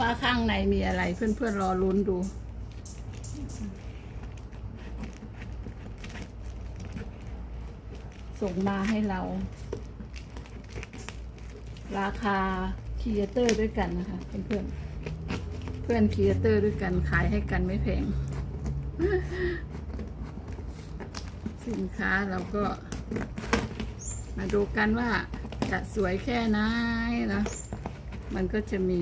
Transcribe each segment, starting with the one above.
ว่าข้างในมีอะไรเพื่อนๆรอลุ้นดูส่งมาให้เรา ราคาคีเตอร์ด้วยกันนะคะ เพื่อนๆ เพื่อนคีเตอร์ด้วยกันขายให้กันไม่แพง สินค้าเราก็ มาดูกันว่าจะสวยแค่ไหนนะ มันก็จะมี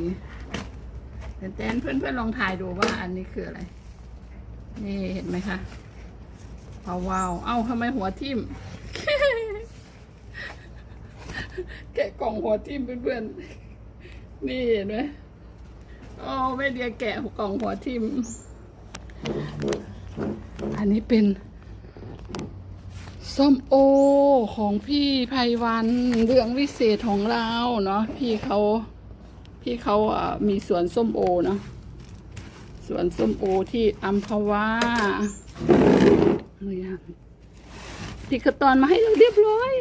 แต่แตนเพื่อนๆลองถ่ายดูว่าอันนี้คืออะไร นี่เห็นไหมคะเอาว้าวเอ้าทำไมหัวทิ่ม แกะกล่องหัวทิ่มเพื่อนๆ นี่เห็นไหมโอ้แม่เดียแกะกล่องหัวทิ่ม อันนี้เป็นส้มโอของพี่ไพวันเรื่องวิเศษของเราเนาะพี่เขา พี่เขาอะมีสวนส้มโอเนาะสวนส้มโอที่อัมพวาเนี่ยพี่กระตอนมาให้เราเรียบร้อย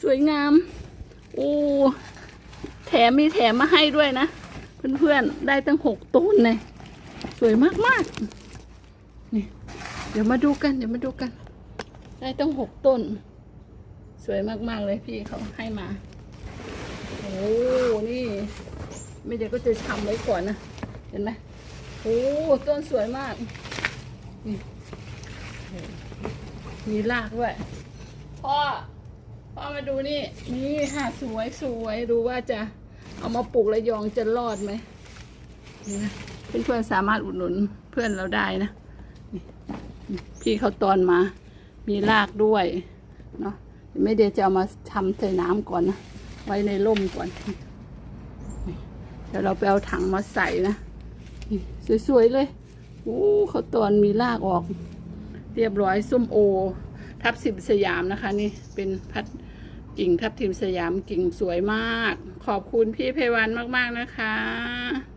สวยงามโอ้แถมมีแถมมาให้ด้วยนะ เพื่อนๆ ได้ตั้งหกต้นเลยสวยมากๆนี่เดี๋ยวมาดูกัน เดี๋ยวมาดูกัน ได้ตั้งหกต้น สวยมากๆเลยพี่เขาให้มา โอ้ นี่ ไม่เดี๋ยวก็จะทำไว้ก่อนนะเห็นไหมโอ้ต้นสวยมากนี่มีรากด้วยพ่อพ่อมาดูนี่นี่ค่ะสวยสวยดูว่าจะเอามาปลูกระยองจะรอดไหมนี่นะเพื่อนๆสามารถอุดหนุนเพื่อนเราได้นะพี่เขาตอนมา มีรากด้วยเนาะไม่เดี๋ยวจะเอามาทำใส่น้ำก่อนนะไว้ในร่มก่อน ดี๋ยวเราไปเอาถังมาใส่นะสวยๆเลยโอ้เขาตอนมีรากออก เรียบร้อยส้มโอ ทับทิมสยามนะคะ นี่เป็นพัดกิ่งทับทิมสยามกิ่งสวยมาก ขอบคุณพี่เพวันมากๆนะคะ